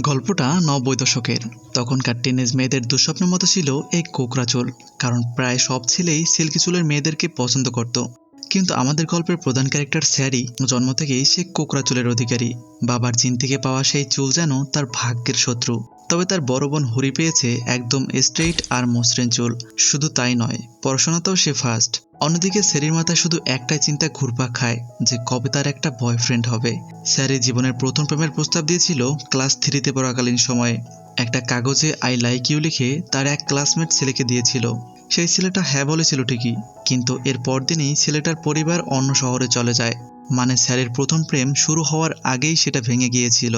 গল্পটা নব্বই দশকের। তখনকার টিনেজ মেয়েদের দুঃস্বপ্নের মতো ছিল এই কোকরাচোল চুল, কারণ প্রায় সব ছেলেই সিল্কি চুলের মেয়েদেরকে পছন্দ করত। কিন্তু আমাদের গল্পের প্রধান ক্যারেক্টার স্যারি, জন্ম থেকেই সে কোকরা চুলের অধিকারী। বাবার জিন থেকে পাওয়া সেই চুল যেন তার ভাগ্যের শত্রু। তবে তার বড় বোন হুরি পেয়েছে একদম স্ট্রেইট আর মসৃণ চুল। শুধু তাই নয়, পড়াশোনাতেও সে ফার্স্ট অন্যদিকে স্যারির মাথায় শুধু একটাই চিন্তা ঘুরপাক খায় যে কবে তার একটা বয়ফ্রেন্ড হবে। স্যারি জীবনের প্রথম প্রেমের প্রস্তাব দিয়েছিল ক্লাস থ্রিতে পড়াকালীন সময়ে। একটা কাগজে আই লাইক ইউ লিখে তার এক ক্লাসমেট ছেলেকে দিয়েছিল। সেই ছেলেটা হ্যাঁ বলেছিল ঠিকই, কিন্তু এর পরদিনই ছেলেটার পরিবার অন্য শহরে চলে যায়। মানে স্যারের প্রথম প্রেম শুরু হওয়ার আগেই সেটা ভেঙে গিয়েছিল।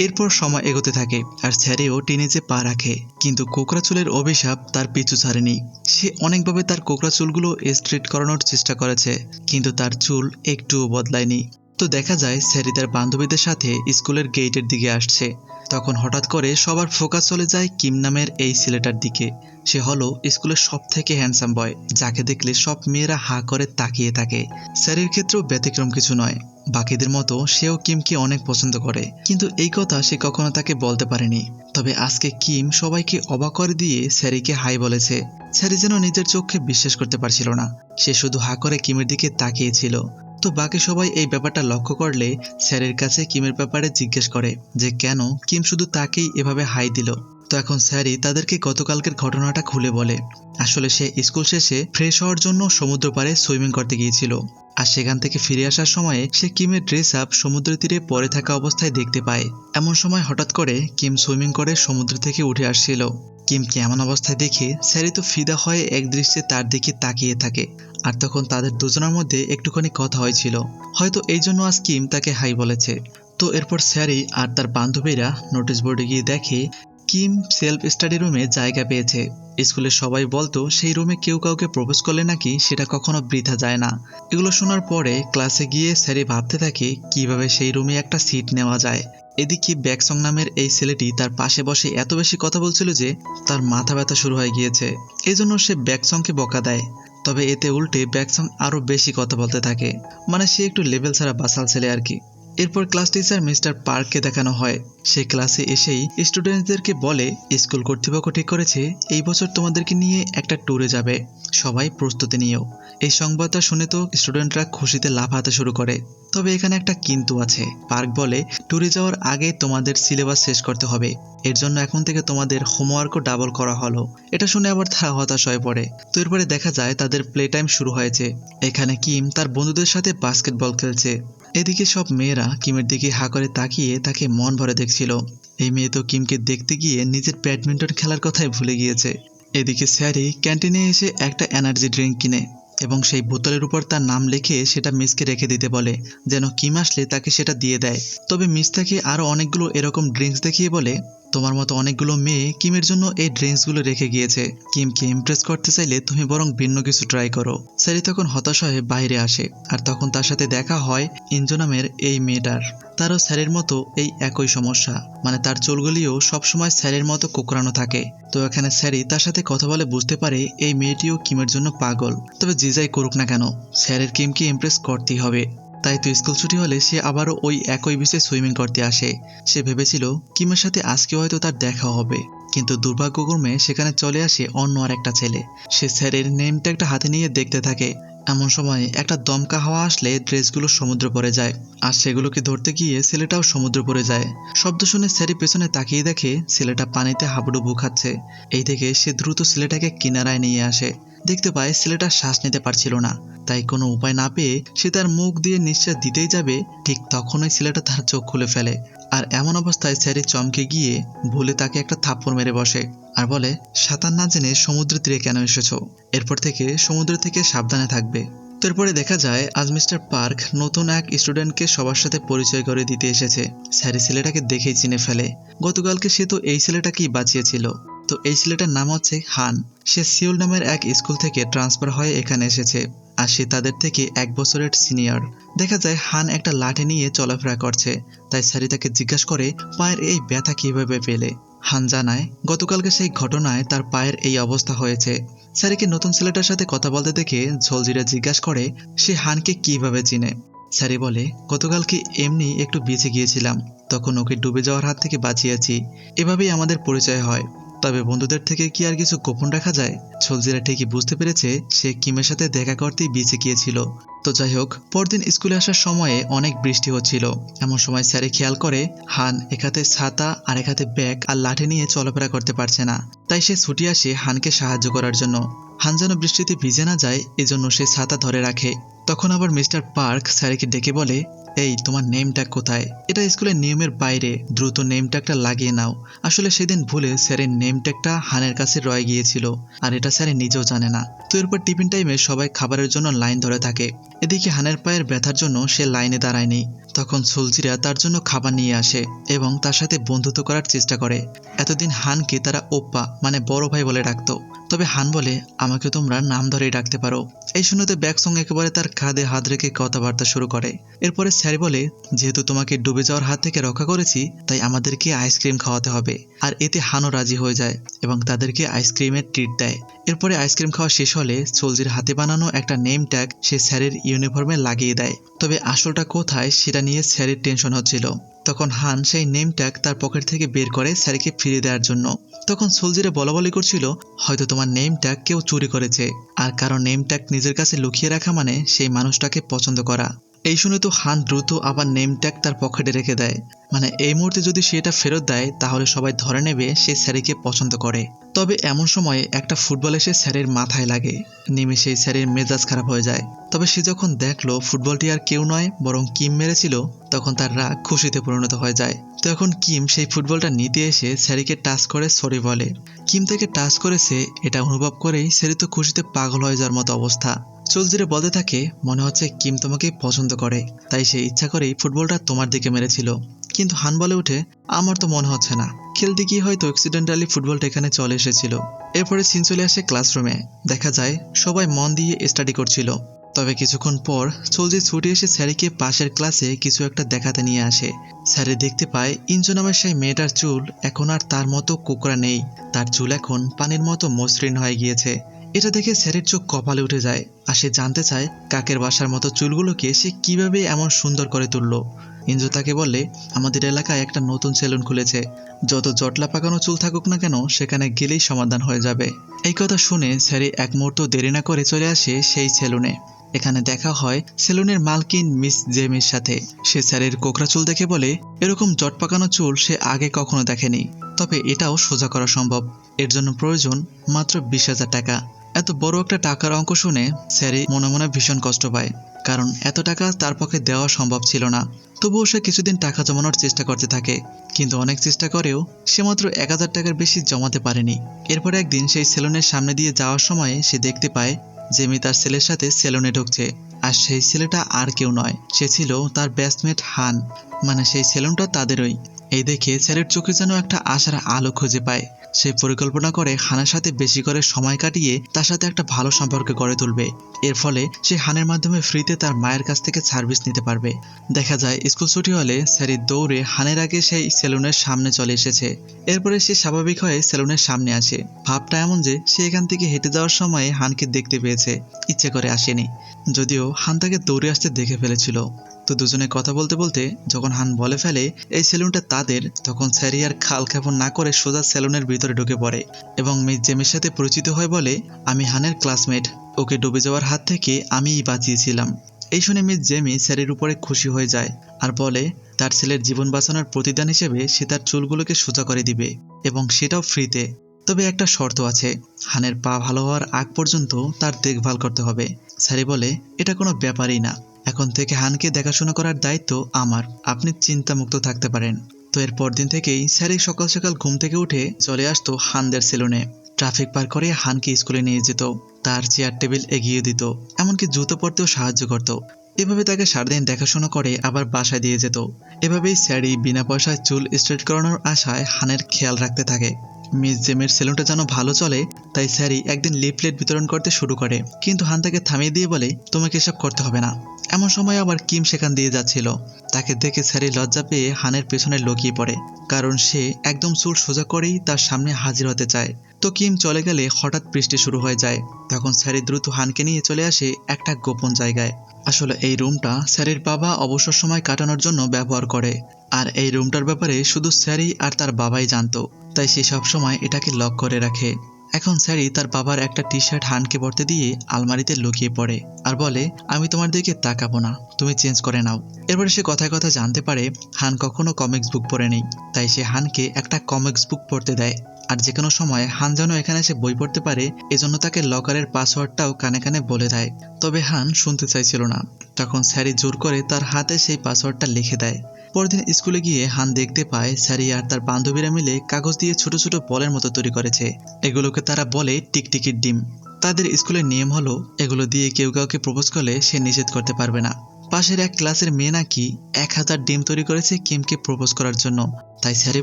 এরপর সময় এগোতে থাকে আর স্যারেও টিনেজে পা রাখে। কিন্তু কোকড়া চুলের অভিশাপ তার পিছু ছাড়েনি। সে অনেকভাবে তার কোকড়া চুলগুলো স্ট্রেট করানোর চেষ্টা করেছে, কিন্তু তার চুল একটুও বদলায়নি। তো দেখা যায় স্যারি তার বান্ধবীদের সাথে স্কুলের গেটের দিকে আসছে। তখন হঠাৎ করে সবার ফোকাস চলে যায় কিম নামের এই ছেলেটার দিকে। সে হলো স্কুলের সব থেকে হ্যান্ডসাম বয় যাকে দেখলে সব মেয়েরা হা করে তাকিয়ে থাকে। স্যারের ক্ষেত্রেও ব্যতিক্রম কিছু নয়। বাকিদের মতো সেও কিমকে অনেক পছন্দ করে। কিন্তু এই কথা সে কখনো তাকে বলতে পারেনি। তবে আজকে কিম সবাইকে অবাক করে দিয়ে স্যারিকে হাই বলেছে। স্যারি যেন নিজের চোখে বিশ্বাস করতে পারছিল না। সে শুধু হা করে কিমের দিকে তাকিয়েছিল। তো বাকি সবাই এই ব্যাপারটা লক্ষ্য করলে স্যারের কাছে কিমের ব্যাপারে জিজ্ঞেস করে যে কেন কিম শুধু তাকেই এভাবে হাই দিল। তো এখন স্যারি তাদেরকে গতকালকের ঘটনাটা খুলে বলে। আসলে সে স্কুল শেষে ফ্রেশ হওয়ার জন্য সমুদ্র পাড়ে সুইমিং করতে গিয়েছিল। আর সেখান থেকে ফিরে আসার সময়ে সে কিমের ড্রেস আপ সমুদ্র তীরে পরে থাকা অবস্থায় দেখতে পায়। এমন সময় হঠাৎ করে কিম সুইমিং করে সমুদ্র থেকে উঠে আসছিল। কিমকে এমন অবস্থায় দেখে স্যারি তো ফিদা হয়ে এক দৃশ্যে তার দিকে তাকিয়ে থাকে। আর তখন তাদের দুজনের মধ্যে একটুখানি কথা হয়েছিল। হয়তো এই জন্য আজ কিম তাকে হাই বলেছে। তো এরপর স্যারি আর তার বান্ধবীরা নোটিশ বোর্ডে গিয়ে দেখে কিম সেলফ স্টাডি রুমে জায়গা পেয়েছে। স্কুলের সবাই বলতো, সেই রুমে কেউ কাউকে প্রবেশ করলে নাকি সেটা কখনো বৃথা যায় না। এগুলো শোনার পরে ক্লাসে গিয়ে স্যারি ভাবতে থাকে, কীভাবে সেই রুমে একটা সিট নেওয়া যায়? এদিকে ব্যাকসং নামের এই ছেলেটি তার পাশে বসে এত বেশি কথা বলছিল যে তার মাথা ব্যথা শুরু হয়ে গিয়েছে। এজন্য সে ব্যাকসংকে বকা দেয়। তবে এতে উল্টে ব্যাকসং আরও বেশি কথা বলতে থাকে। মানে সে একটু লেভেল ছাড়া বাসাল ছেলে আর কি। এরপর ক্লাস টিচার মিস্টার পার্ককে দেখানো হয়। সে ক্লাসে এসেই স্টুডেন্টদেরকে বলে স্কুল কর্তৃপক্ষ ঠিক করেছে, এই বছর তোমাদেরকে নিয়ে একটা ট্যুরে যাবে। সবাই প্রস্তুতি নিয়েও এই সংবাদটা শুনে তো স্টুডেন্টরা খুশিতে লাফাতে শুরু করে। তবে এখানে একটা কিন্তু আছে। পার্ক বলে ট্যুরে যাওয়ার আগে তোমাদের সিলেবাস শেষ করতে হবে। এর জন্য এখন থেকে তোমাদের হোমওয়ার্কও ডাবল করা হলো। এটা শুনে আবার তারা হতাশ হয়ে পড়ে। তো এরপরে দেখা যায় তাদের প্লে টাইম শুরু হয়েছে। এখানে কিম তার বন্ধুদের সাথে বাস্কেটবল খেলছে। এদিকে সব মেয়েরা কিমের দিকে হা করে তাকিয়ে তাকে মন ভরে দেখছিল। এই মেয়ে তো কিমকে দেখতে গিয়ে নিজের ব্যাডমিন্টন খেলার কথাই ভুলে গিয়েছে। এদিকে স্যারি ক্যান্টিনে এসে একটা এনার্জি ড্রিঙ্ক কিনে এবং সেই বোতলের উপর তার নাম লিখে সেটা মিসকে রেখে দিতে বলে, যেন কিম আসলে তাকে সেটা দিয়ে দেয়। তবে মিস তাকে আরও অনেকগুলো এরকম ড্রিঙ্কস দেখিয়ে বলে তোমার মতো অনেকগুলো মেয়ে কিমের জন্য এই ড্রিঙ্কসগুলো রেখে গিয়েছে। কিমকে ইমপ্রেস করতে চাইলে তুমি বরং ভিন্ন কিছু ট্রাই করো। স্যারি তখন হতাশ হয়ে বাইরে আসে, আর তখন তার সাথে দেখা হয় ইঞ্জো নামের এই মেয়েটার। তারও স্যারের মতো এই একই সমস্যা মানে তার চুলগুলিও সবসময় স্যারের মতো কোকড়ানো থাকে। তো এখানে স্যারি তার সাথে কথা বলে বুঝতে পারে এই মেয়েটিও কিমের জন্য পাগল। তবে যে যাই করুক না কেন, স্যারের কিমকে ইমপ্রেস করতেই হবে। তাই তো স্কুল ছুটি হলে সে আবারও ওই একই বিচে সুইমিং করতে আসে। সে ভেবেছিল, কিমের সাথে আজকে হয়তো তার দেখা হবে। কিন্তু দুর্ভাগ্যক্রমে সেখানে চলে আসে অন্য আর একটা ছেলে। সে স্যারের নেমটা একটা হাতে নিয়ে দেখতে থাকে। এমন সময় একটা দমকা হাওয়া আসলে ড্রেসগুলো সমুদ্র পড়ে যায়, আর সেগুলোকে ধরতে গিয়ে ছেলেটাও সমুদ্র পড়ে যায়। শব্দ শুনে স্যারি পেছনে তাকিয়ে দেখে ছেলেটা পানিতে হাবুডুবু খাচ্ছে। এই থেকে সে দ্রুত ছেলেটাকে কিনারায় নিয়ে আসে। দেখতে পায় ছেলেটা শ্বাস নিতে পারছিল না, তাই কোনো উপায় না পেয়ে সে তার মুখ দিয়ে নিঃশ্বাস দিতেই যাবে, ঠিক তখনই ছেলেটা তার চোখ খুলে ফেলে। আর এমন অবস্থায় স্যারি চমকে গিয়ে ভুলে তাকে একটা থাপ্পড় মেরে বসে। আর বলে, সাঁতার না জেনে সমুদ্র তীরে কেন এসেছ? এরপর থেকে সমুদ্র থেকে সাবধানে থাকবে। তো এরপরে দেখা যায়, আজ মিস্টার পার্ক নতুন এক স্টুডেন্টকে সবার সাথে পরিচয় করে দিতে এসেছে। স্যারি ছেলেটাকে দেখেই চিনে ফেলে। গতকালকে সে তো এই ছেলেটাকেই বাঁচিয়েছিল। তো এই ছেলেটার নাম হচ্ছে হান। সে সিওল নামের এক স্কুল থেকে ট্রান্সফার হয়ে এখানে এসেছে। আর সে তাদের থেকে এক বছরের সিনিয়র। দেখা যায়, হান একটা লাঠি নিয়ে চলাফেরা করছে। তাই স্যারি তাকে জিজ্ঞাসা করে, পায়ের এই ব্যথা কীভাবে পেলে? হান জানায় গতকালকে সেই ঘটনায় তার পায়ের এই অবস্থা হয়েছে। স্যারিকে নতুন ছেলেটার সাথে কথা বলতে দেখে ঝলজিরা জিজ্ঞাসা করে, সে হানকে কীভাবে চিনে? স্যারি বলে, গতকালকে এমনি একটু বেঁচে গিয়েছিলাম। তখন ওকে ডুবে যাওয়ার হাত থেকে বাঁচিয়েছি। এভাবেই আমাদের পরিচয় হয়। তবে বন্ধুদের থেকে কি আর কিছু গোপন রাখা যায়? ছলজিরা ঠিকই বুঝতে পেরেছে, সে কিমের সাথে দেখা করতেই বেঁচে গিয়েছিল। তো যাই হোক, পরদিন স্কুলে আসার সময়ে অনেক বৃষ্টি হচ্ছিল। এমন সময় স্যারে খেয়াল করে, হান একাতে ছাতা আর একাতে ব্যাগ আর লাঠি নিয়ে চলাফেরা করতে পারছে না। তাই সে ছুটি আসে হানকে সাহায্য করার জন্য। হান যেন বৃষ্টিতে ভিজে না যায়, এজন্য সে ছাতা ধরে রাখে। তখন আবার মিস্টার পার্ক স্যারকে ডেকে বলে, এই, তোমার নেম ট্যাগ কোথায়? এটা স্কুলের নিয়মের বাইরে। দ্রুত নেম ট্যাগটা লাগিয়ে নাও। আসলে সেদিন ভুলে স্যারের নেম ট্যাগটা হানের কাছে রয়ে গিয়েছিল, আর এটা স্যারে নিজেও জানে না। তো এরপর টিফিন টাইমে সবাই খাবারের জন্য লাইন ধরে থাকে। এদিকে হানের পায়ের ব্যথার জন্য সে লাইনে দাঁড়ায়নি। তখন সুলজিরা তার জন্য খাবার নিয়ে আসে এবং তার সাথে বন্ধুত্ব করার চেষ্টা করে। এতদিন হানকে তারা ওপ্পা মানে বড় ভাই বলে ডাকতো। তবে হান বলে, আমাকে তোমরা নাম ধরেই ডাকতে পারো। এই শুনেতে ব্যাকসং একেবারে তার কাঁধে হাত রেখে কথাবার্তা শুরু করে। এরপরে স্যার বলে, যেহেতু তোমাকে ডুবে যাওয়ার হাত থেকে রক্ষা করেছি, তাই আমাদেরকে আইসক্রিম খাওয়াতে হবে। আর এতে হানও রাজি হয়ে যায় এবং তাদেরকে আইসক্রিমের ট্রিট দেয়। এরপরে আইসক্রিম খাওয়া শেষ হলে চলজির হাতে বানানো একটা নেম ট্যাগ সে স্যারের ইউনিফর্মে লাগিয়ে দেয়। তবে আসলটা কোথায় সেটা নিয়ে স্যারের টেনশন হচ্ছিল। তখন হান সেই নেম ট্যাগ তার পকেট থেকে বের করে স্যারিকে ফিরিয়ে দেওয়ার জন্য। তখন সোলজিরে বলাবলি করছিল, হয়তো তোমার নেম ট্যাগ কেউ চুরি করেছে। আর কারও নেম ট্যাগ নিজের কাছে লুকিয়ে রাখা মানে সেই মানুষটাকে পছন্দ করা। এই শুনে তো হান দ্রুত আবার নেম ট্যাগ তার পকেটে রেখে দেয়। মানে এই মুহূর্তে যদি সে এটা ফেরত দেয়, তাহলে সবাই ধরে নেবে সে স্যারিকে পছন্দ করে। তবে এমন সময় একটা ফুটবল এসে স্যারের মাথায় লাগে। নেমে সেই স্যারের মেজাজ খারাপ হয়ে যায়। তবে সে যখন দেখল ফুটবলটি আর কেউ নয়, বরং কিম মেরেছিল, তখন তার রাগ খুশিতে পরিণত হয়ে যায়। তখন কিম সেই ফুটবলটা নিতে এসে স্যারিকে টাচ করে সরি বলে। কিম থেকে টাচ করেছে, এটা অনুভব করেই স্যারি তো খুশিতে পাগল হয়ে যাওয়ার মতো অবস্থা। চলজিরে বলতে থাকে, মনে হচ্ছে কিম তোমাকে পছন্দ করে। তাই সে ইচ্ছা করেই ফুটবলটা তোমার দিকে মেরেছিল। কিন্তু হান বলে উঠে আমার তো মনে হচ্ছে না। খেলতে গিয়ে হয়তো অ্যাক্সিডেন্টালি ফুটবলটা এখানে চলে এসেছিল। এরপরে সিন চলে আসে ক্লাসরুমে দেখা যায়, সবাই মন দিয়ে স্টাডি করছিল। তবে কিছুক্ষণ পর চলজি ছুটে এসে স্যারিকে পাশের ক্লাসে কিছু একটা দেখাতে নিয়ে আসে। স্যারে দেখতে পায় ইঞ্জু নামের সেই মেয়েটার চুল এখন আর তার মতো কোকড়া নেই। তার চুল এখন পানির মতো মসৃণ হয়ে গিয়েছে। এটা দেখে স্যারের চোখ কপালে উঠে যায় আর সে জানতে চায় কাকের বাসার মতো চুলগুলোকে সে কীভাবে এমন সুন্দর করে তুলল। ইঞ্জু তাকে বললে, আমাদের এলাকায় একটা নতুন সেলুন খুলেছে। যত জটলা পাকানো চুল থাকুক না কেন, সেখানে গেলেই সমাধান হয়ে যাবে। এই কথা শুনে স্যারি এক মুহূর্ত দেরি না করে চলে আসে সেই সেলুনে। এখানে দেখা হয় সেলুনের মালকিন মিস জেমির সাথে। সে স্যারের কোকরা চুল দেখে বলে, এরকম জট পাকানো চুল সে আগে কখনো দেখেনি। তবে এটাও সোজা করা সম্ভব। এর জন্য প্রয়োজন মাত্র বিশ হাজার টাকা। এত বড় একটা টাকার অঙ্ক শুনে স্যারি মনে মনে ভীষণ কষ্ট পায়, কারণ এত টাকা তার পক্ষে দেওয়া সম্ভব ছিল না। তবুও সে কিছুদিন টাকা জমানোর চেষ্টা করতে থাকে, কিন্তু অনেক চেষ্টা করেও সে মাত্র এক হাজার টাকার বেশি জমাতে পারেনি। এরপর একদিন সেই সেলুনের সামনে দিয়ে যাওয়ার সময় সে দেখতে পায় যে জেমি তার ছেলের সাথে সেলুনে ঢুকছে, আর সেই ছেলেটা আর কেউ নয়, সে ছিল তার ব্যাচমেট হান। মানে সেই সেলুনটা তাদেরই। এই দেখে স্যারের চোখে যেন একটা আশার আলো খুঁজে পায়। সে পরিকল্পনা করে হানের সাথে বেশি করে সময় কাটিয়ে তার সাথে একটা ভালো সম্পর্ক গড়ে তুলবে। এর ফলে সে হানের মাধ্যমে ফ্রিতে তার মায়ের কাছ থেকে সার্ভিস নিতে পারবে। দেখা যায়, স্কুল ছুটি হলে স্যারি দৌড়ে হানের আগে সেই সেলুনের সামনে চলে এসেছে। এরপরে সে স্বাভাবিক হয়ে সেলুনের সামনে আসে। ভাবটা এমন যে সে এখান থেকে হেঁটে যাওয়ার সময় হানকে দেখতে পেয়েছে। ইচ্ছে করে আসেনি। যদিও হান তাকে দৌড়ে আসতে দেখে ফেলেছিল। তো দুজনে কথা বলতে বলতে যখন হান বলে ফেলে, এই সেলুনটা তাদের, তখন স্যারি আর খাল খাপন না করে সোজা সেলুনের ভিতরে ঢুকে পড়ে এবং মিস জেমের সাথে পরিচিত হয় বলে, আমি হানের ক্লাসমেট, ওকে ডুবে যাওয়ার হাত থেকে আমিই বাঁচিয়েছিলাম। এই শুনে মিস জেমি স্যারের উপরে খুশি হয়ে যায় আর বলে, তার ছেলের জীবন বাঁচানোর প্রতিদান হিসেবে সে তার চুলগুলোকে সোজা করে দিবে এবং সেটাও ফ্রিতে। তবে একটা শর্ত আছে, হানের পা ভালো হওয়ার আগ পর্যন্ত তার দেখভাল করতে হবে। স্যারি বলে, এটা কোনো ব্যাপারই না। এখন থেকে হানকে দেখাশোনা করার দায়িত্ব আমার। আপনি চিন্তামুক্ত থাকতে পারেন। তো এর পরদিন থেকেই স্যারি সকাল সকাল ঘুম থেকে উঠে চলে আসতো হানদের সেলুনে। ট্রাফিক পার করে হানকে স্কুলে নিয়ে যেত। তার চেয়ার টেবিল এগিয়ে দিত, এমনকি জুতো পরতেও সাহায্য করত। এভাবে তাকে সারাদিন দেখাশোনা করে আবার বাসায় দিয়ে যেত। এভাবেই স্যারি বিনা পয়সায় চুল স্ট্রেট করানোর আশায় হানের খেয়াল রাখতে থাকে। মিস জেমের সেলুনটা যেন ভালো চলে, তাই স্যারি একদিন লিফলেট বিতরণ করতে শুরু করে। কিন্তু হান তাকে থামিয়ে দিয়ে বলে, তোমাকে এসব করতে হবে না। এমন সময় আবার কিম সেখান দিয়ে যাচ্ছিল। তাকে দেখে স্যারি লজ্জা পেয়ে হানের পেছনে লুকিয়ে পড়ে, কারণ সে একদম চুল সোজা করেই তার সামনে হাজির হতে চায়। তো কিম চলে গেলে হঠাৎ বৃষ্টি শুরু হয়ে যায়। তখন স্যারি দ্রুত হানকে নিয়ে চলে আসে একটা গোপন জায়গায়। আসলে এই রুমটা স্যারির বাবা অবসর সময় কাটানোর জন্য ব্যবহার করে। আর এই রুমটার ব্যাপারে শুধু স্যারি আর তার বাবাই জানতো, তাই সে সবসময় এটাকে লক করে রাখে। এখন স্যারি তার বাবার একটা টি শার্ট হানকে পরতে দিয়ে আলমারিতে লুকিয়ে পড়ে আর বলে, আমি তোমার দিকে তাকাবো না, তুমি চেঞ্জ করে নাও। এরপরে সে কথায় কথা জানতে পারে, হান কখনো কমিক্স বুক পড়ে নেই। তাই সে হানকে একটা কমিক্স বুক পড়তে দেয়। আর যে কোনো সময় হান যেন এখানে এসে বই পড়তে পারে, এজন্য তাকে লকারের পাসওয়ার্ডটাও কানে কানে বলে দেয়। তবে হান শুনতে চাইছিল না। তখন স্যারি জোর করে তার হাতে সেই পাসওয়ার্ডটা লিখে দেয়। পরদিন স্কুলে গিয়ে হান দেখতে পায় স্যারি আর তার বান্ধবীরা মিলে কাগজ দিয়ে ছোট ছোট বলের মতো তৈরি করেছে। এগুলোকে তারা বলে টিকটিকির ডিম। তাদের স্কুলের নিয়ম হলো, এগুলো দিয়ে কেউ কাউকে প্রপোজ করলে সে নিষেধ করতে পারবে না। পাশের এক ক্লাসের মেয়ে নাকি এক হাজার ডিম তৈরি করেছে কিমকে প্রপোজ করার জন্য। তাই স্যারি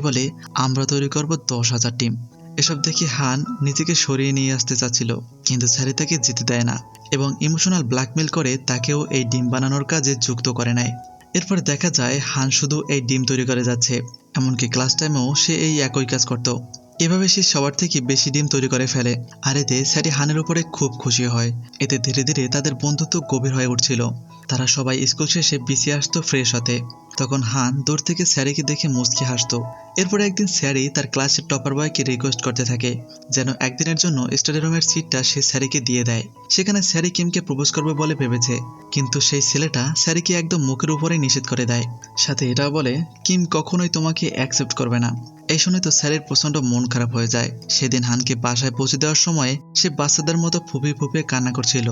বলে, আমরা তৈরি করব দশ হাজার ডিম। এসব দেখে হান নিজেকে সরিয়ে নিয়ে আসতে চাচ্ছিল, কিন্তু স্যারি তাকে যেতে দেয় না এবং ইমোশনাল ব্ল্যাকমেল করে তাকেও এই ডিম বানানোর কাজে যুক্ত করে নেয়। এরপর দেখা যায় হান শুধু এই ডিম তৈরি করে যাচ্ছে, এমনকি ক্লাস টাইমেও সে এই একই কাজ করত। এভাবে সে সবার থেকে বেশি ডিম তৈরি করে ফেলে, আর এতে স্যারি হানের উপরে খুব খুশি হয়। এতে ধীরে ধীরে তাদের বন্ধুত্ব গভীর হয়ে উঠছিল। তারা সবাই স্কুল শেষে বিছিয়ে আসতো ফ্রেশ হতে। তখন হান দূর থেকে স্যারিকে দেখে মুচকি হাসতো। এরপরে একদিন স্যারি তার ক্লাসের টপার বয়কে রিকোয়েস্ট করতে থাকে, যেন একদিনের জন্য স্টাডি রুমের সিটটা সে স্যারিকে দিয়ে দেয়। সেখানে স্যারি কিমকে প্রপোজ করবে বলে ভেবেছে, কিন্তু সেই ছেলেটা স্যারিকে একদম মুখের উপরে নিষেধ করে দেয়। সাথে এটাও বলে, কিম কখনোই তোমাকে অ্যাকসেপ্ট করবে না। এই শুনে তো স্যারের প্রচণ্ড মন খারাপ হয়ে যায়। সেদিন হানকে বাসায় পৌঁছে দেওয়ার সময় সে বাচ্চাদের মতো ফুপিয়ে ফুপিয়ে কান্না করছিল।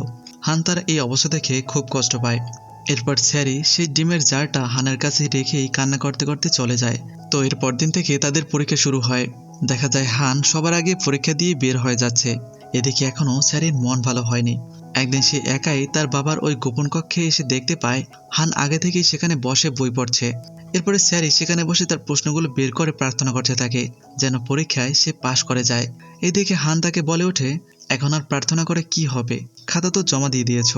হান তার এই অবস্থা দেখে খুব কষ্ট পায়। এরপর স্যারি সেই ডিমের জারটা হানের কাছে রেখেই কান্না করতে করতে চলে যায়। তো এর পরদিন থেকে তাদের পরীক্ষা শুরু হয়। দেখা যায় হান সবার আগে পরীক্ষা দিয়ে বের হয়ে যাচ্ছে। এদিকে এখনও স্যারির মন ভালো হয়নি। একদিন সে একাই তার বাবার ওই গোপন কক্ষে এসে দেখতে পায়, হান আগে থেকেই সেখানে বসে বই পড়ছে। এরপরে স্যারি সেখানে বসে তার প্রশ্নগুলো বের করে প্রার্থনা করতে থাকে যেন পরীক্ষায় সে পাশ করে যায়। এদিকে হান তাকে বলে ওঠে এখন আর প্রার্থনা করে কি হবে? খাতা তো জমা দিয়ে দিয়েছ।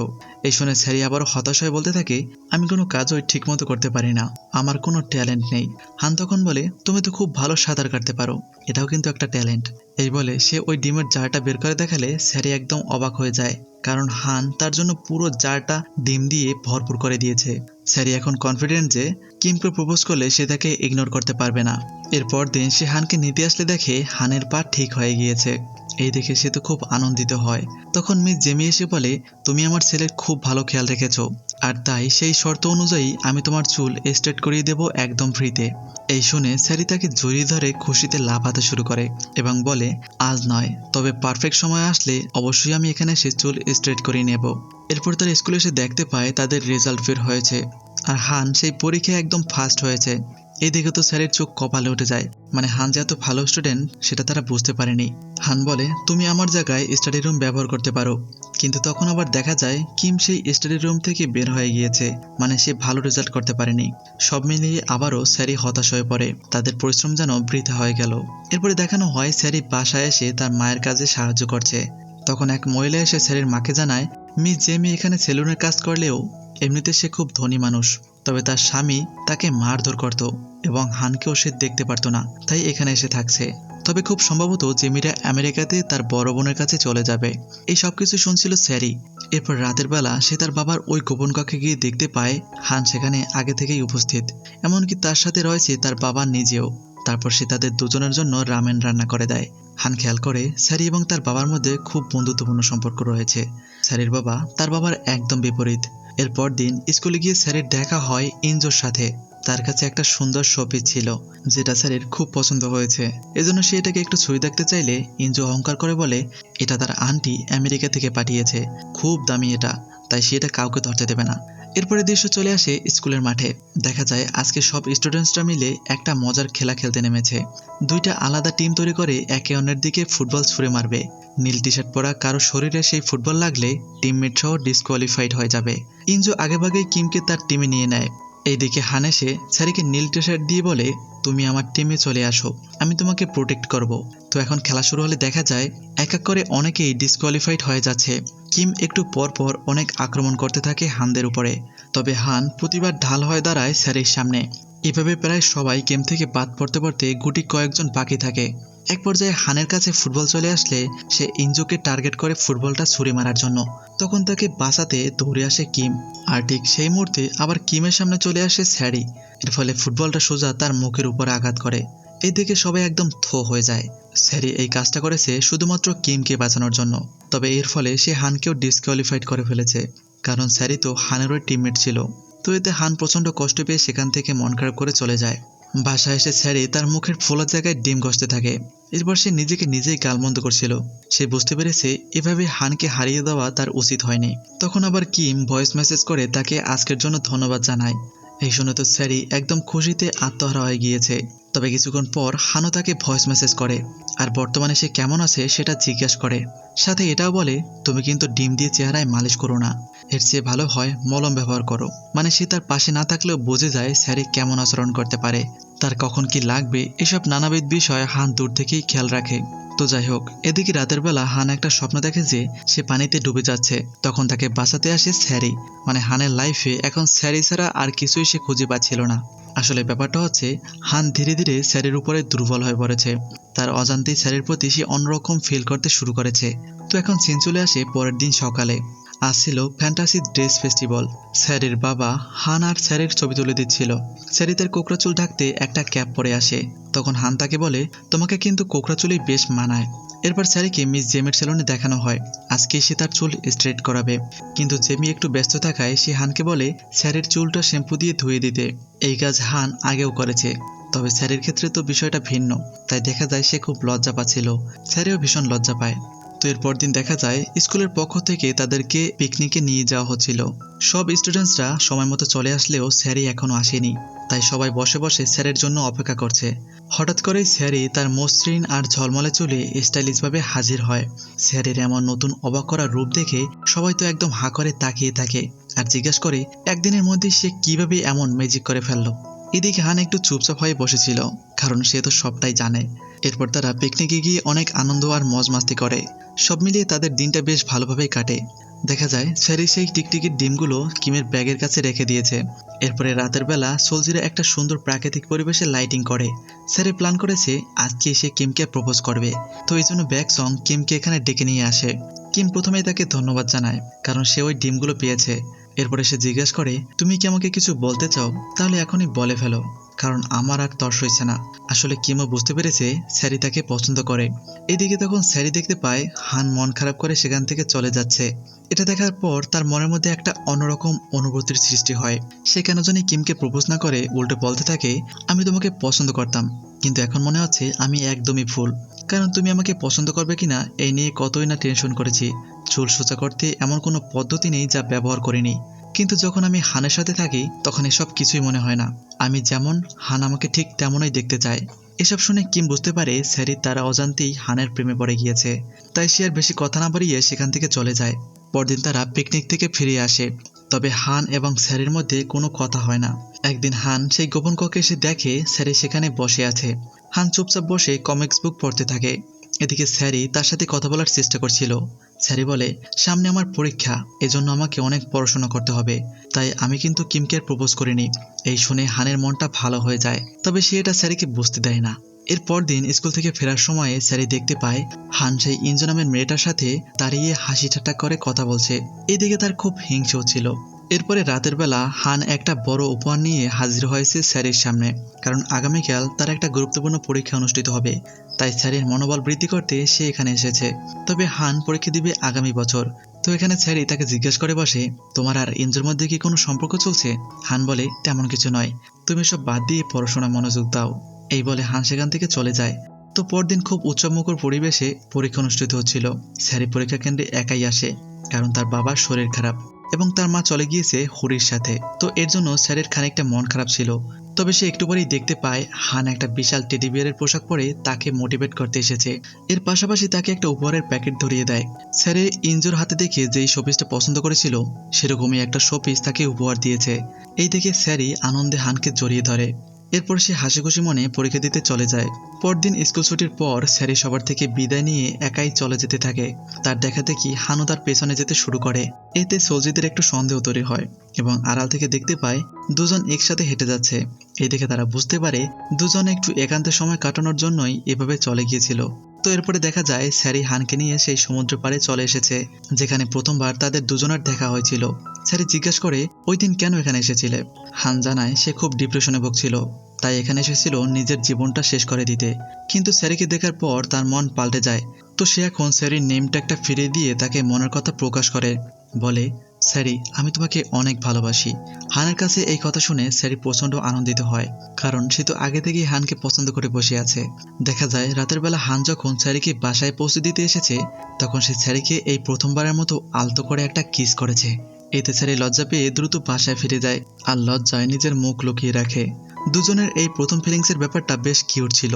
এই শুনে স্যারি আবারও হতাশ হয়ে বলতে থাকে, আমি কোনো কাজই ঠিকমতো করতে পারি না। আমার কোনো ট্যালেন্ট নেই। হান তখন বলে, তুমি তো খুব ভালো সাঁতার কাটতে পারো। এটাও কিন্তু একটা ট্যালেন্ট। এই বলে সে ওই ডিমের জারটা বের করে দেখালে স্যারি একদম অবাক হয়ে যায়, কারণ হান তার জন্য পুরো জারটা ডিম দিয়ে ভরপুর করে দিয়েছে। স্যারি এখন কনফিডেন্ট যে কিমকে প্রপোজ করলে সে তাকে ইগনোর করতে পারবে না। এরপর দিন সে হানকে নিতে আসলে দেখে হানের পা ঠিক হয়ে গিয়েছে। এই দেখে সে তো খুব আনন্দিত হয়। তখন মিস জেমি এসে বলে, তুমি আমার ছেলের খুব ভালো খেয়াল রেখেছো। আর তাই সেই শর্ত অনুযায়ী আমি তোমার চুল স্ট্রেট করিয়ে দেব একদম ফ্রিতে। এই শুনে স্যারি তাকে জড়িয়ে ধরে খুশিতে লাফাতে শুরু করে এবং বলে, আজ নয়, তবে পারফেক্ট সময় আসলে অবশ্যই আমি এখানে এসে চুল স্ট্রেট করিয়ে নেব। এরপর তার স্কুলে এসে দেখতে পায় তাদের রেজাল্ট বের হয়েছে। আর হান সেই পরীক্ষায় একদম ফার্স্ট হয়েছে। এই দেখে তো স্যারের চোখ কপালে উঠে যায়। মানে হান যে এত ভালো স্টুডেন্ট সেটা তারা বুঝতে পারেনি। হান বলে, তুমি আমার জায়গায় স্টাডি রুম ব্যবহার করতে পারো। কিন্তু তখন আবার দেখা যায়, কিম সেই স্টাডি রুম থেকে বের হয়ে গিয়েছে। মানে সে ভালো রেজাল্ট করতে পারেনি। সব মিলিয়ে আবারও স্যারি হতাশ হয়ে পড়ে। তাদের পরিশ্রম যেন বৃথা হয়ে গেল। এরপরে দেখানো হয় স্যারি বাসায় এসে তার মায়ের কাজে সাহায্য করছে। তখন এক মহিলা এসে স্যারের মাকে জানায়, মিস জেমি এখানে সেলুনের কাজ করলেও এমনিতে সে খুব ধনী মানুষ। তবে তার স্বামী তাকে মারধর করত এবং হানকেও সে দেখতে পারত না, তাই এখানে এসে থাকছে। তবে খুব সম্ভবত জেমিরা আমেরিকাতে তার বড় বোনের কাছে চলে যাবে। এই সব কিছু শুনছিল স্যারি। এরপর রাতের বেলা সে তার বাবার ওই গোপন কক্ষে গিয়ে দেখতে পায় হান সেখানে আগে থেকেই উপস্থিত। এমনকি তার সাথে রয়েছে তার বাবা নিজেও। তারপর সে তাদের দুজনের জন্য রামেন রান্না করে দেয়। হান খেয়াল করে স্যারি এবং তার বাবার মধ্যে খুব বন্ধুত্বপূর্ণ সম্পর্ক রয়েছে। স্যারির বাবা তার বাবার একদম বিপরীত। এরপর দিন স্কুলে গিয়ে স্যারের দেখা হয় এঞ্জোর সাথে। তার কাছে একটা সুন্দর শোপিস ছিল, যেটা স্যারের খুব পছন্দ হয়েছে। এজন্য সে এটাকে একটু ছবি দেখতে চাইলে ইঞ্জো অহংকার করে বলে, এটা তার আন্টি আমেরিকা থেকে পাঠিয়েছে। খুব দামি এটা, তাই সে এটা কাউকে ধরতে দেবে না। এরপরে দৃশ্য চলে আসে স্কুলের মাঠে। দেখা যায়, আজকে সব স্টুডেন্টসরা মিলে একটা মজার খেলা খেলতে নেমেছে। দুইটা আলাদা টিম তৈরি করে একে অন্যের দিকে ফুটবল ছুঁড়ে মারবে। নীল টি শার্ট পরা কারও শরীরে সেই ফুটবল লাগলে টিমমেট সহ ডিসকোয়ালিফাইড হয়ে যাবে। ইঞ্জু আগেভাগেই কিমকে তার টিমে নিয়ে নেয়। এইদিকে হানেসে স্যারিকে নীল টি শার্ট দিয়ে বলে, তুমি আমার টিমে চলে আসো, আমি তোমাকে প্রোটেক্ট করব। তো এখন খেলা শুরু হলে দেখা যায়, এক এক করে অনেকেই ডিসকোয়ালিফাইড হয়ে যাচ্ছে। কিম একটু পর পর অনেক আক্রমণ করতে থাকে হানদের উপরে। তবে হান প্রতিবার ঢাল হয়ে দাঁড়ায় স্যারের সামনে। এভাবে প্রায় সবাই গেম থেকে বাদ পড়তে পড়তে গুটি কয়েকজন বাকি থাকে। এক পর্যায়ে হানের কাছে ফুটবল চলে আসলে সে ইঞ্জুকে টার্গেট করে ফুটবলটা ছুরি মারার জন্য। তখন তাকে বাঁচাতে দৌড়ে আসে কিম। আর ঠিক সেই মুহূর্তে আবার কিমের সামনে চলে আসে স্যারি। এর ফলে ফুটবলটা সোজা তার মুখের উপরে আঘাত করে। এই দিকে সবাই একদম থো হয়ে যায়। স্যারি এই কাজটা করেছে শুধুমাত্র কিমকে বাঁচানোর জন্য। তবে এর ফলে সে হানকেও ডিসকোয়ালিফাইড করে ফেলেছে। কারণ স্যারি তো হানেরও টিমমেট ছিল। তো এতে হান প্রচণ্ড কষ্ট পেয়ে সেখান থেকে মন খারাপ করে চলে যায়। বাসায় এসে স্যারি তার মুখের ফোলা জায়গায় ডিম ঘষতে থাকে। এরপর সে নিজেকে নিজেই গালমন্দ করছিল। সে বুঝতে পেরেছে এভাবে হানকে হারিয়ে দেওয়া তার উচিত হয়নি। তখন আবার কিম ভয়েস মেসেজ করে তাকে আজকের জন্য ধন্যবাদ জানায়। এই শুনে তো স্যারি একদম খুশিতে আত্মহারা হয়ে গিয়েছে। তবে কিছুক্ষণ পর হানো তাকে ভয়েস মেসেজ করে, আর বর্তমানে সে কেমন আছে সেটা জিজ্ঞেস করে। সাথে এটাও বলে, তুমি কিন্তু ডিম দিয়ে চেহারায় মালিশ করো না। এর চেয়ে ভালো হয় মলম ব্যবহার করো। মানে সে তার পাশে না থাকলেও বোঝে যায় স্যারি কেমন আচরণ করতে পারে। তার কখন কি লাগবে, এসব নানাবিধ বিষয় হান দূর থেকেই খেয়াল রাখে। তো যাই হোক, এদিকে রাতের বেলা হান একটা স্বপ্ন দেখে যে সে পানিতে ডুবে যাচ্ছে। তখন তাকে বাঁচাতে আসে স্যারি। মানে হানের লাইফে এখন স্যারি ছাড়া আর কিছুই সে খুঁজে পাচ্ছিল না। আসলে ব্যাপারটা হচ্ছে, হান ধীরে ধীরে স্যারের উপরে দুর্বল হয়ে পড়েছে। তার অজান্তেই স্যারের প্রতি সে অন্যরকম ফিল করতে শুরু করেছে। তো এখন সিন চলে আসে পরের দিন সকালে। আজ ছিল ফ্যান্টাসি ড্রেস ফেস্টিভ্যাল। স্যারের বাবা হান আর স্যারের ছবি তুলে দিচ্ছিল। স্যারি তার কোকড়া চুল ঢাকতে একটা ক্যাপ পরে আসে। তখন হান তাকে বলে, তোমাকে কিন্তু কোকড়া চুলই বেশ মানায়। এরপর স্যারিকে মিস জেমের সেলুনে দেখানো হয়। আজকে সে তার চুল স্ট্রেট করাবে। কিন্তু জেমি একটু ব্যস্ত থাকায় সে হানকে বলে, স্যারের চুলটা শ্যাম্পু দিয়ে ধুয়ে দিতে। এই কাজ হান আগেও করেছে। তবে স্যারের ক্ষেত্রে তো বিষয়টা ভিন্ন। তাই দেখা যায় সে খুব লজ্জা পাচ্ছিল। স্যারেও ভীষণ লজ্জা পায়। তো এরপর দিন দেখা যায়, স্কুলের পক্ষ থেকে তাদেরকে পিকনিকে নিয়ে যাওয়া হচ্ছিল। সব স্টুডেন্টসরা সময় মতো চলে আসলেও স্যারি এখনও আসেনি। তাই সবাই বসে বসে স্যারের জন্য অপেক্ষা করছে। হঠাৎ করেই স্যারি তার মসৃণ আর ঝলমলে চুলে স্টাইলিশভাবে হাজির হয়। স্যারের এমন নতুন অবাক করা রূপ দেখে সবাই তো একদম হা করে তাকিয়ে থাকে। আর জিজ্ঞাসা করে, একদিনের মধ্যে সে কীভাবে এমন ম্যাজিক করে ফেলল? এদিকে হান একটু চুপচাপ হয়ে বসেছিল, কারণ সে তো সবটাই জানে। এরপর তারা পিকনিকে গিয়ে অনেক আনন্দ আর মজ মাস্তি করে। সব মিলিয়ে তাদের দিনটা বেশ ভালোভাবেই কাটে। দেখা যায়, স্যারি সেই টিকটিকির ডিমগুলো কিমের ব্যাগের কাছে রেখে দিয়েছে। এরপরে রাতের বেলা সোলজিরা একটা সুন্দর প্রাকৃতিক পরিবেশে লাইটিং করে। স্যারি প্ল্যান করেছে, আজকে এসে কিমকে প্রপোজ করবে। তো এই জন্য ব্যাগ সং কিমকে এখানে ডেকে নিয়ে আসে। কিম প্রথমেই তাকে ধন্যবাদ জানায়, কারণ সে ওই ডিমগুলো পেয়েছে। এরপরে সে জিজ্ঞেস করে, তুমি কি আমাকে কিছু বলতে চাও? তাহলে এখনই বলে ফেলো। কারণ আমার আর তর্স হয়েছে না। আসলে কিমও বুঝতে পেরেছে? স্যারি তাকে পছন্দ করে। এদিকে তখন স্যারি দেখতে পায়, হান মন খারাপ করে সেখান থেকে চলে যাচ্ছে। এটা দেখার পর তার মনের মধ্যে একটা অন্যরকম অনুভূতির সৃষ্টি হয়। সে কেন জানি কিমকে প্রপোজ না করে উল্টে বলতে থাকে, আমি তোমাকে পছন্দ করতাম, কিন্তু এখন মনে হচ্ছে আমি একদমই ভুল। কারণ তুমি আমাকে পছন্দ করবে কিনা, এই নিয়ে কতই না টেনশন করেছি। চুল সোজা করতে এমন কোনো পদ্ধতি নেই যা ব্যবহার করিনি। কিন্তু যখন আমি হানের সাথে থাকি, তখন এসব কিছুই মনে হয় না। আমি যেমন হান আমাকে ঠিক তেমনই দেখতে চায়। এসব শুনে কিম বুঝতে পারে স্যারি তারা অজান্তেই হানের প্রেমে পড়ে গিয়েছে। তাই সে আর বেশি কথা না বাড়িয়ে সেখান থেকে চলে যায়। পরদিন তারা পিকনিক থেকে ফিরে আসে। তবে হান এবং স্যারের মধ্যে কোনো কথা হয় না। একদিন হান সেই গোপন কক্ষে এসে দেখে স্যারি সেখানে বসে আছে। হান চুপচাপ বসে কমিক্স বুক পড়তে থাকে। এদিকে স্যারি তার সাথে কথা বলার চেষ্টা করছিল। স্যারি বলে, সামনে আমার পরীক্ষা, এজন্য আমাকে অনেক পড়াশোনা করতে হবে। তাই আমি কিন্তু কিমকে প্রপোজ করিনি। এই শুনে হানের মনটা ভালো হয়ে যায়, তবে সে এটা স্যারিকে বুঝতে দেয় না। এর দিন স্কুল থেকে ফেরার সময়ে স্যারি দেখতে পায়, হান সেই ইঞ্জু নামের মেয়েটার সাথে দাঁড়িয়ে হাসি ঠাট্টা করে কথা বলছে। এদিকে তার খুব হিংসে হচ্ছিল এরপরে রাতের বেলা হান একটা বড় উপহার নিয়ে হাজির হয়েছে স্যারের সামনে, কারণ আগামীকাল তার একটা গুরুত্বপূর্ণ পরীক্ষা অনুষ্ঠিত হবে। তাই স্যারের মনোবল বৃদ্ধি করতে সে এখানে এসেছে। তবে হান পরীক্ষা দিবে আগামী বছর। তো এখানে স্যারি তাকে জিজ্ঞেস করে বসে, তোমার আর ইঞ্জুর মধ্যে কি কোনো সম্পর্ক চলছে? হান বলে, তেমন কিছু নয়। তুমি সব বাদ দিয়ে পড়াশোনা মনোযোগ দাও। এই বলে হান সেখান থেকে চলে যায়। তো পরদিন খুব উচ্চমুখর পরিবেশে পরীক্ষা অনুষ্ঠিত হচ্ছিল। স্যারি পরীক্ষা কেন্দ্রে একাই আসে, কারণ তার বাবার শরীর খারাপ এবং তার মা চলে গিয়েছে হরির সাথে। তো এর জন্য স্যারের খানিকটা মন খারাপ ছিল। তবে সে একটু পরেই দেখতে পায় হান একটা বিশাল টেডি বিয়ারের পোশাক পরে তাকে মোটিভেট করতে এসেছে। এর পাশাপাশি তাকে একটা উপহারের প্যাকেট ধরিয়ে দেয়। স্যারের ইঞ্জোর হাতে দেখে যেই শোপিসটা পছন্দ করেছিল, সেরকমই একটা শোপিস তাকে উপহার দিয়েছে। এই দেখে স্যারই আনন্দে হানকে জড়িয়ে ধরে। এরপর সে হাসি খুশি মনে পরীক্ষা দিতে চলে যায়। পরদিন স্কুল ছুটির পর স্যারি সবার থেকে বিদায় নিয়ে একাই চলে যেতে থাকে। তার দেখা দেখি হানু তার পেছনে যেতে শুরু করে। এতে সৌজিদের একটু সন্দেহ তৈরি হয় এবং আড়াল থেকে দেখতে পায় দুজন একসাথে হেঁটে যাচ্ছে। এই দেখে তারা বুঝতে পারে দুজনে একটু একান্ত সময় কাটানোর জন্যই এভাবে চলে গিয়েছিল। তো এরপরে দেখা যায় স্যারি হানকে নিয়ে সেই সমুদ্র পাড়ে চলে এসেছে, যেখানে প্রথমবার তাদের দুজনের দেখা হয়েছিল। স্যারি জিজ্ঞাসা করে, ওই দিন কেন এখানে এসেছিলে? হান জানায়, সে খুব ডিপ্রেশনে ভুগছিল, তাই এখানে এসেছিল নিজের জীবনটা শেষ করে দিতে। কিন্তু স্যারিকে দেখার পর তার মন পাল্টে যায়। তো সে এখন স্যারির নেম ট্যাগটা ফিরিয়ে দিয়ে তাকে মনের কথা প্রকাশ করে। বলে স্যারি, আমি তোমাকে অনেক ভালোবাসি। হানের কাছে এই কথা শুনে স্যারি প্রচণ্ড আনন্দিত হয়, কারণ সে তো আগে থেকেই হানকে পছন্দ করে বসে আছে। দেখা যায়, রাতের বেলা হান যখন স্যারিকে বাসায় পৌঁছে দিতে এসেছে, তখন সে স্যারিকে এই প্রথমবারের মতো আলতো করে একটা কিস করেছে। এতে স্যারি লজ্জা পেয়ে দ্রুত বাসায় ফিরে যায় আর লজ্জায় নিজের মুখ লুকিয়ে রাখে। দুজনের এই প্রথম ফিলিংসের ব্যাপারটা বেশ কিউট ছিল।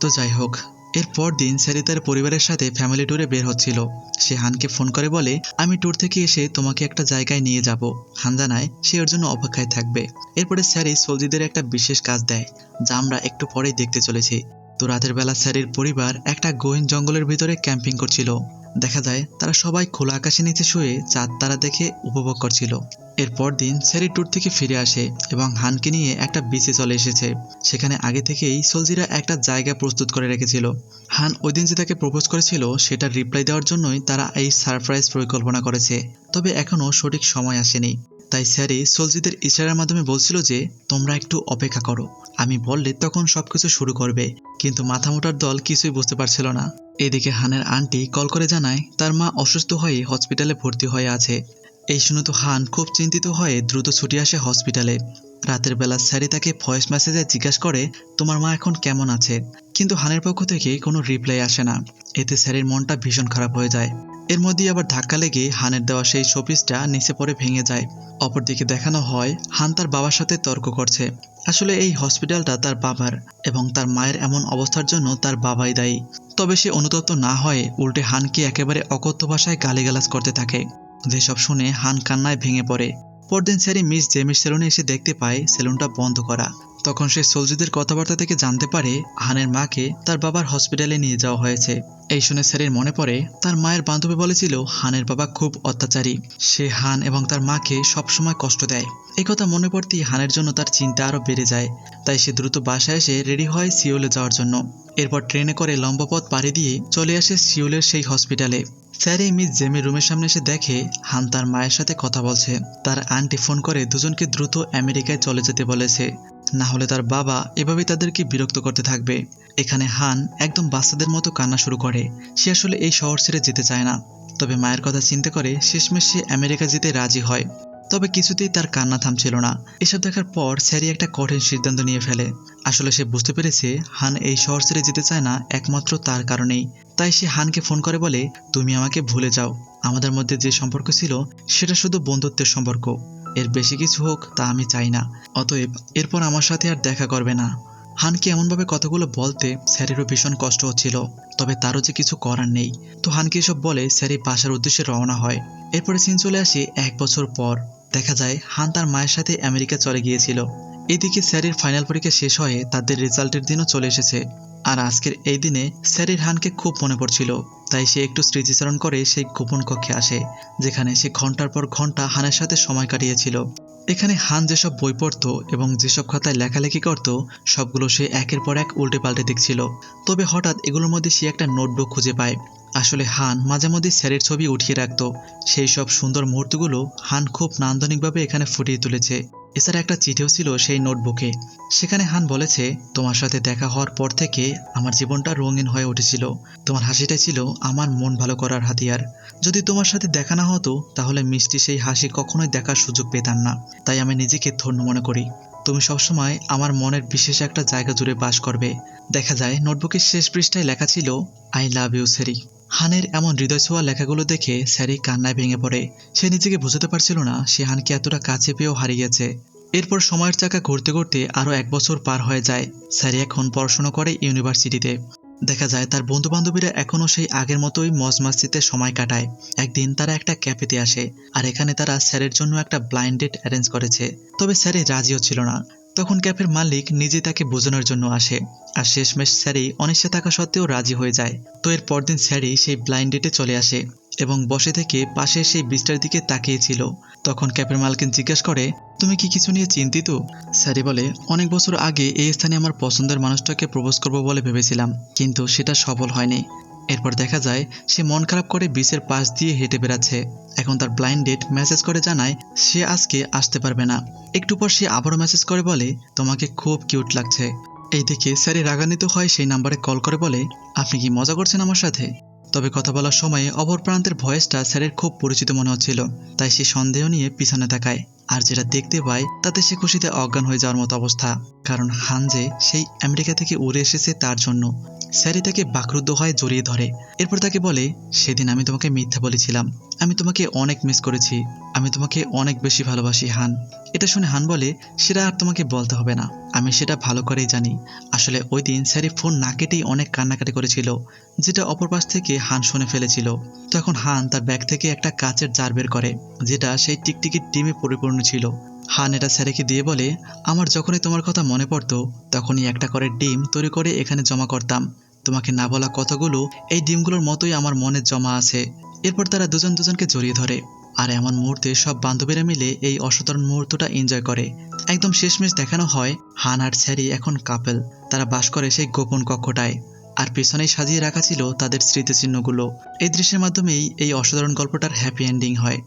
তো যাই হোক এর পর দিন স্যারি তার পরিবারের সাথে ফ্যামিলি ট্যুরে বের হচ্ছিল। সে হানকে ফোন করে বলে, আমি ট্যুর থেকে এসে তোমাকে একটা জায়গায় নিয়ে যাব। হান জানায় সে ওর জন্য অপেক্ষায় থাকবে। এরপরে স্যারি সলজিদের একটা বিশেষ কাজ দেয়, যা আমরা একটু পরেই দেখতে চলেছি। তো রাতের বেলা স্যারির পরিবার একটা গহীন জঙ্গলের ভিতরে ক্যাম্পিং করছিল। দেখা যায়, তারা সবাই খোলা আকাশের নিচে শুয়ে চাঁদ তারা দেখে উপভোগ করছিল। এরপর দিন স্যারি ট্যুর থেকে ফিরে আসে এবং হানকে নিয়ে একটা বিচে চলে এসেছে। সেখানে আগে থেকেই সলজিরা একটা জায়গা প্রস্তুত করে রেখেছিল। হান ওই দিন যে তাকে প্রপোজ করেছিল, সেটার রিপ্লাই দেওয়ার জন্যই তারা এই সারপ্রাইজ পরিকল্পনা করেছে। তবে এখনও সঠিক সময় আসেনি। তাই স্যারি সলজিদের ইশারার মাধ্যমে বলছিল যে, তোমরা একটু অপেক্ষা করো। আমি বললে তখন সবকিছু শুরু করবে। কিন্তু মাথামোটার দল কিছুই বুঝতে পারছিল না। এদিকে হানের আন্টি কল করে জানায়, তার মা অসুস্থ হয়ে হসপিটালে ভর্তি হয়ে আছে। এই শুনে তো হান খুব চিন্তিত হয়ে দ্রুত ছুটে আসে হসপিটালে। রাতের বেলা স্যারি তাকে ভয়েস মেসেজে জিজ্ঞাসা করে, তোমার মা এখন কেমন আছে? কিন্তু হানের পক্ষ থেকে কোনো রিপ্লাই আসে না। এতে স্যারের মনটা ভীষণ খারাপ হয়ে যায়। এর মধ্যেই আবার ধাক্কা লেগে হানের দেওয়া সেই শোপিসটা নিচে পড়ে ভেঙে যায়। অপরদিকে দেখানো হয়, হান তার বাবার সাথে তর্ক করছে। আসলে এই হসপিটালটা তার বাবার এবং তার মায়ের এমন অবস্থার জন্য তার বাবাই দায়ী। তবে সে অনুতপ্ত না হয়ে উল্টে হানকে একেবারে অকথ্য ভাষায় গালিগালাজ করতে থাকে। যেসব শুনে হান কান্নায় ভেঙে পড়ে। পরদিন স্যারি মিস জেমিস সেলুনে এসে দেখতে পায় সেলুনটা বন্ধ করা। তখন সে সোলজিদের কথাবার্তা থেকে জানতে পারে হানের মাকে তার বাবার হসপিটালে নিয়ে যাওয়া হয়েছে। এই শুনে স্যারের মনে পড়ে, তার মায়ের বান্ধবী বলেছিল হানের বাবা খুব অত্যাচারী। সে হান এবং তার মাকে সবসময় কষ্ট দেয়। এই কথা মনে পড়তেই হানের জন্য তার চিন্তা আরও বেড়ে যায়। তাই সে দ্রুত বাসায় এসে রেডি হয় সিওলে যাওয়ার জন্য। এরপর ট্রেনে করে লম্বা পথ পাড়ি দিয়ে চলে আসে সিওলের সেই হসপিটালে। স্যারি মিস জেমি রুমের সামনে এসে দেখে হান তার মায়ের সাথে কথা বলছে। তার আন্টি ফোন করে দুজনকে দ্রুত আমেরিকায় চলে যেতে বলেছে। না হলে তার বাবা এভাবে তাদেরকে বিরক্ত করতে থাকবে। এখানে হান একদম বাচ্চাদের মতো কান্না শুরু করে। সে আসলে এই শহর ছেড়ে যেতে চায় না। তবে মায়ের কথা চিন্তা করে শেষমেশ সে আমেরিকা যেতে রাজি হয়। তবে কিছুতেই তার কান্না থামছিল না। এসব দেখার পর স্যারি একটা কঠিন সিদ্ধান্ত নিয়ে ফেলে। আসলে সে বুঝতে পেরেছে, হান এই শহর ছেড়ে যেতে চায় না একমাত্র তার কারণেই। তাই সে হানকে ফোন করে বলে, তুমি আমাকে ভুলে যাও। আমাদের মধ্যে যে সম্পর্ক ছিল, সেটা শুধু বন্ধুত্বের সম্পর্ক। এর বেশি কিছু হোক তা আমি চাই না। অতএব এরপর আমার সাথে আর দেখা করবে না। হানকে এমনভাবে কথাগুলো বলতে স্যারেরও ভীষণ কষ্ট হচ্ছিল, তবে তারও যে কিছু করার নেই। তো হানকে এসব বলে স্যারি বাসার উদ্দেশ্যে রওনা হয়। এরপরে সিন চলে আসে এক বছর পর। দেখা যায়, হান তার মায়ের সাথে আমেরিকা চলে গিয়েছিল। এদিকে স্যারের ফাইনাল পরীক্ষা শেষ হয়ে তাদের রেজাল্টের দিনও চলে এসেছে। আর আজকের এই দিনে স্যারের হানকে খুব মনে পড়ছিল। তাই সে একটু স্মৃতিচারণ করে সেই গোপন কক্ষে আসে, যেখানে সে ঘণ্টার পর ঘণ্টা হানের সাথে সময় কাটিয়েছিল। এখানে হান যেসব বই পড়তো এবং যেসব খাতায় লেখালেখি করত, সবগুলো সে একের পর এক উল্টে পাল্টে দেখছিল। তবে হঠাৎ এগুলোর মধ্যে সে একটা নোটবুক খুঁজে পায়। আসলে হান মাঝে মধ্যে স্যারের ছবি উঠিয়ে রাখত। সেই সব সুন্দর মুহূর্তগুলো হান খুব নান্দনিকভাবে এখানে ফুটিয়ে তুলেছে। এছাড়া একটা চিঠিও ছিল সেই নোটবুকে। সেখানে হান বলেছে, তোমার সাথে দেখা হওয়ার পর থেকে আমার জীবনটা রঙিন হয়ে উঠেছিল। তোমার হাসিটাই ছিল আমার মন ভালো করার হাতিয়ার। যদি তোমার সাথে দেখা না হতো, তাহলে মিষ্টি সেই হাসি কখনোই দেখার সুযোগ পেতাম না। তাই আমি নিজেকে ধন্য মনে করি। তুমি সবসময় আমার মনের বিশেষ একটা জায়গা জুড়ে বাস করবে। দেখা যায়, নোটবুকের শেষ পৃষ্ঠায় লেখা ছিল, আই লাভ ইউ সেরি হানের এমন হৃদয় ছোঁয়া লেখাগুলো দেখে স্যারি কান্নায় ভেঙে পড়ে। সে নিজেকে বুঝতে পারছিল না সে হানকে এতটা কাছে পেয়েও হারিয়েছে। এরপর সময়ের চাকা ঘুরতে ঘুরতে আরও এক বছর পার হয়ে যায়। স্যারি এখন পড়াশোনা করে ইউনিভার্সিটিতে। দেখা যায় তার বন্ধু বান্ধবীরা এখনও সেই আগের মতোই মজ মাস্তিতে সময় কাটায়। একদিন তারা একটা ক্যাফেতে আসে, আর এখানে তারা স্যারের জন্য একটা ব্লাইন্ড ডেট অ্যারেঞ্জ করেছে। তবে স্যারে রাজিও ছিল না। তখন ক্যাফের মালিক নিজে তাকে বোঝানোর জন্য আসে। আর শেষমেশ স্যারি অনিশ্চয় থাকা সত্ত্বেও রাজি হয়ে যায়। তো এর পরদিন স্যারি সেই ব্লাইন্ড ডেটে চলে আসে এবং বসে থেকে পাশে সেই বিচটার দিকে তাকিয়েছিল তখন ক্যাফের মালকিন জিজ্ঞাসা করে, তুমি কি কিছু নিয়ে চিন্তিত? স্যারি বলে, অনেক বছর আগে এই স্থানে আমার পছন্দের মানুষটাকে প্রপোজ করব বলে ভেবেছিলাম, কিন্তু সেটা সফল হয়নি। এরপর দেখা যায়, সে মন খারাপ করে বিচের পাশ দিয়ে হেঁটে বেড়াচ্ছে। এখন তার ব্লাইন্ড ডেট মেসেজ করে জানায়, সে আজকে আসতে পারবে না। একটু পর সে আবারও মেসেজ করে বলে, তোমাকে খুব কিউট লাগছে। এই দেখে স্যারি রাগান্বিত হয়, সেই নাম্বারে কল করে বলে, আপনি কি মজা করছেন আমার সাথে? তবে কথা বলার সময়ে অপর প্রান্তের ভয়েসটা স্যারের খুব পরিচিত মনে হচ্ছিল, তাই সে সন্দেহ নিয়ে পিছনে তাকায়। আর যেটা দেখতে পায় তাতে সে খুশিতে অজ্ঞান হয়ে যাওয়ার মতো অবস্থা। কারণ হানজে সেই আমেরিকা থেকে উড়ে এসেছে তার জন্য। স্যারি তাকে বাকরুদ্ধ হয় জড়িয়ে ধরে। এরপর তাকে বলে, সেদিন আমি তোমাকে মিথ্যা বলেছিলাম। আমি তোমাকে অনেক মিস করেছি। আমি তোমাকে অনেক বেশি ভালোবাসি, হান। এটা শুনে হান বলে, সেটা আর তোমাকে বলতে হবে না। আমি সেটা ভালো করেই জানি। আসলে ওই দিন স্যারি ফোন না কেটেই অনেক কান্নাকাটি করেছিল, যেটা অপর পাশ থেকে হান শুনে ফেলেছিল। তখন হান তার ব্যাগ থেকে একটা কাচের জার বের করে, যেটা সেই টিকটিকির ডিমে পরিপূর্ণ ছিল। হান এটা স্যারেকে দিয়ে বলে, আমার যখনই তোমার কথা মনে পড়তো, তখনই একটা করে ডিম তৈরি করে এখানে জমা করতাম। তোমাকে না বলা কথাগুলো এই ডিমগুলোর মতোই আমার মনে জমা আছে। এরপর তারা দুজন দুজনকে জড়িয়ে ধরে। আর এমন মুহূর্তে সব বান্ধবীরা মিলে এই অসাধারণ মুহূর্তটা এনজয় করে। একদম শেষমেশ দেখানো হয় হান আর স্যারি এখন কাপেল তারা বাস করে সেই গোপন কক্ষটায়। আর পেছনেই সাজিয়ে রাখা ছিল তাদের স্মৃতিচিহ্নগুলো। এই দৃশ্যের মাধ্যমেই এই অসাধারণ গল্পটার হ্যাপি এন্ডিং হয়।